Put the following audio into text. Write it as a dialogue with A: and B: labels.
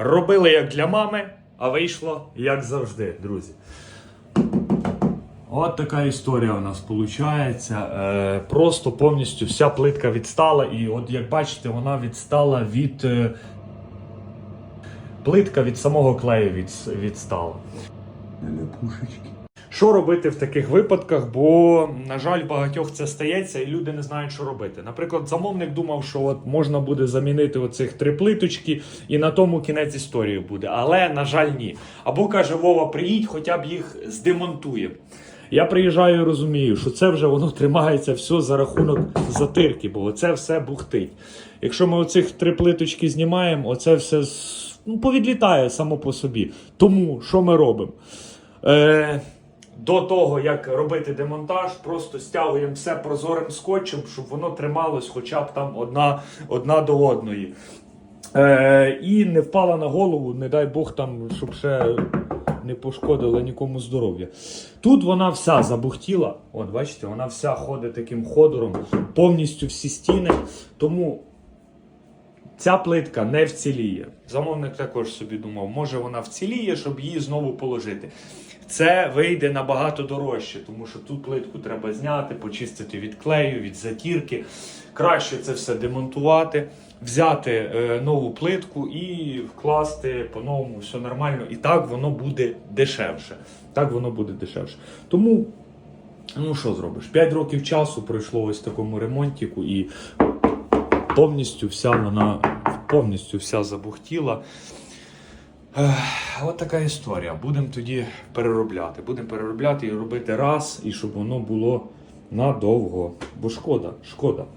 A: Робили як для мами, а вийшло як завжди, друзі. От така історія у нас виходить. Е, просто повністю вся плитка відстала, і от як бачите, вона відстала від. Е, плитка від самого клею від, відстала.
B: Пушечки.
A: Що робити в таких випадках? Бо, на жаль, багатьох це стається, і люди не знають, що робити. Наприклад, замовник думав, що от можна буде замінити оцих три плиточки, і на тому кінець історії буде. Але, на жаль, ні. Або каже Вова, приїдь, хоча б їх здемонтуємо. Я приїжджаю і розумію, що це вже воно тримається все за рахунок затирки, бо оце все бухтить. Якщо ми оцих три плиточки знімаємо, оце все ну, повідлітає само по собі. Тому що ми робимо? Е, до того, як робити демонтаж, просто стягуємо все прозорим скотчем, щоб воно трималось хоча б там одна, одна до одної. Е, і не впала на голову, не дай Бог там, щоб ще не пошкодила нікому здоров'я. Тут вона вся забухтіла. От, бачите, вона вся ходить таким ходором, повністю всі стіни. Тому Ця плитка не вціліє. Замовник також собі думав, може вона вціліє, щоб її знову положити. Це вийде набагато дорожче, тому що ту плитку треба зняти, почистити від клею, від затірки. Краще це все демонтувати, взяти е, нову плитку і вкласти по-новому все нормально. І так воно буде дешевше. Так воно буде дешевше. Тому, ну що зробиш? 5 років часу пройшло ось такому ремонтіку і повністю вся вона повністю вся забухтіла. От така історія. Будемо тоді переробляти. Будемо переробляти і робити раз, і щоб воно було надовго. Бо шкода, шкода.